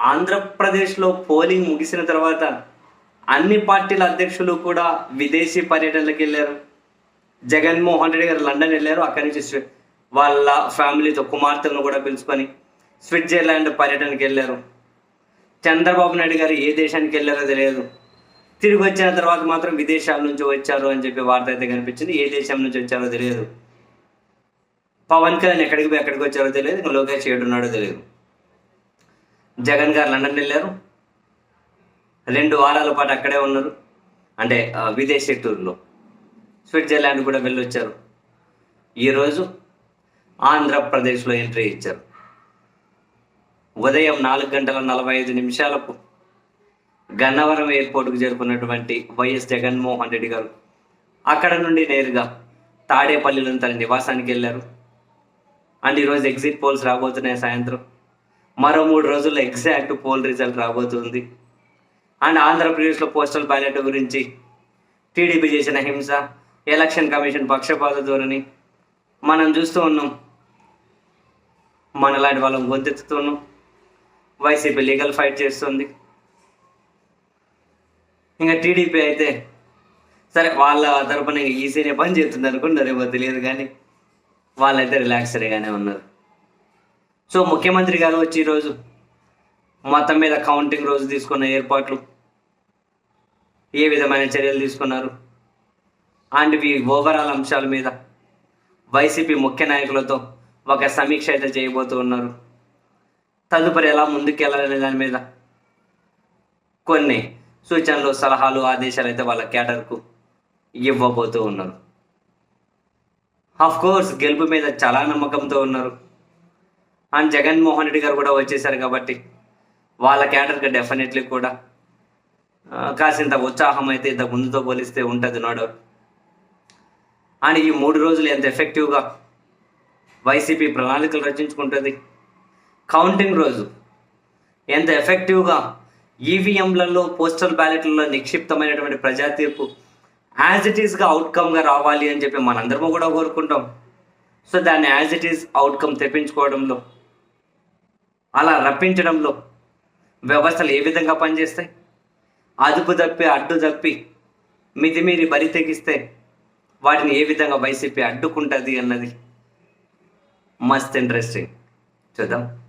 ఆంధ్రప్రదేశ్లో పోలింగ్ ముగిసిన తర్వాత అన్ని పార్టీల అధ్యక్షులు కూడా విదేశీ పర్యటనలకు వెళ్ళారు. జగన్మోహన్ రెడ్డి గారు లండన్ వెళ్ళారు. అక్కడి నుంచి వాళ్ళ ఫ్యామిలీతో కుమార్తెలను కూడా పిలుచుకొని స్విట్జర్లాండ్ పర్యటనకి వెళ్ళారు. చంద్రబాబు నాయుడు గారు ఏ దేశానికి వెళ్ళారో తెలియదు. తిరిగి వచ్చిన తర్వాత మాత్రం విదేశాల నుంచి వచ్చారు అని చెప్పి వార్త అయితే కనిపించింది. ఏ దేశం నుంచి వచ్చారో తెలియదు. పవన్ కళ్యాణ్ ఎక్కడికి పోయి ఎక్కడికి వచ్చారో తెలియదు. ఇంకా లోకేష్ ఏడున్నాడో తెలియదు. జగన్ గారు లండన్ వెళ్ళారు. రెండు వారాల పాటు అక్కడే ఉన్నారు. అంటే విదేశీ టూర్లో. స్విట్జర్లాండ్ కూడా వెళ్ళొచ్చారు. ఈరోజు ఆంధ్రప్రదేశ్లో ఎంట్రీ ఇచ్చారు. ఉదయం నాలుగు గంటల నలభై ఐదు నిమిషాలకు గన్నవరం ఎయిర్పోర్ట్కు చేరుకున్నటువంటి వైఎస్ జగన్మోహన్ రెడ్డి గారు అక్కడ నుండి నేరుగా తాడేపల్లిలోని తన నివాసానికి వెళ్ళారు. అండ్ ఈరోజు ఎగ్జిట్ పోల్స్ రాబోతున్నాయి సాయంత్రం. మరో మూడు రోజుల్లో ఎగ్జాక్ట్ పోల్ రిజల్ట్ రాబోతుంది. అండ్ ఆంధ్రప్రదేశ్లో పోస్టల్ బ్యాలెట్ గురించి టీడీపీ చేసిన హింస ఎలక్షన్ కమిషన్ పక్షపాత ధోరణి మనం చూస్తూ ఉన్నాం. మనలాంటి వాళ్ళం గొంతెత్తుతున్నాం వైసీపీ లీగల్ ఫైట్ చేస్తుంది. ఇంకా టీడీపీ అయితే సరే వాళ్ళ తరపున ఇంకా ఈసీనే పని చేస్తుంది అనుకుంటారేమో తెలియదు కానీ వాళ్ళైతే రిలాక్స్డ్గానే ఉన్నారు. సో ముఖ్యమంత్రి గారు వచ్చి ఈరోజు మొత్తం మీద కౌంటింగ్ రోజు తీసుకున్న ఏర్పాట్లు ఏ విధమైన చర్యలు తీసుకున్నారు? అండ్ ఈ ఓవరాల్ అంశాల మీద వైసీపీ ముఖ్య నాయకులతో ఒక సమీక్ష అయితే చేయబోతూ ఉన్నారు. తదుపరి ఎలా ముందుకెళ్ళాలనే దాని మీద కొన్ని సూచనలు సలహాలు ఆదేశాలు అయితే వాళ్ళ క్యాటర్కు ఇవ్వబోతూ ఉన్నారు. ఆఫ్ కోర్స్ గెలుపు మీద చాలా నమ్మకంతో ఉన్నారు. అండ్ జగన్మోహన్ రెడ్డి గారు కూడా వచ్చేసారు కాబట్టి వాళ్ళ క్యాడర్కి డెఫినెట్లీ కూడా కాసింత ఉత్సాహం అయితే ఇంత ముందుతో పోలిస్తే ఉంటుంది నాడు అండ్ ఈ మూడు రోజులు ఎంత ఎఫెక్టివ్గా వైసీపీ ప్రణాళికలు రచించుకుంటుంది. కౌంటింగ్ రోజు ఎంత ఎఫెక్టివ్గా ఈవీఎంలలో పోస్టల్ బ్యాలెట్లలో నిక్షిప్తమైనటువంటి ప్రజా తీర్పు యాజ్ ఇట్ ఈస్గా అవుట్కమ్గా రావాలి అని చెప్పి మనందరము కూడా కోరుకుంటాం. సో దాన్ని యాజ్ ఇట్ ఈస్ అవుట్కమ్ తెప్పించుకోవడంలో అలా రప్పించడంలో వ్యవస్థలు ఏ విధంగా పనిచేస్తాయి? అదుపు తప్పి అడ్డు తప్పి మితిమీరి బరి తెగిస్తే వాటిని ఏ విధంగా వైసీపీ అడ్డుకుంటుంది అన్నది మస్త్ ఇంట్రెస్టింగ్ చూద్దాం.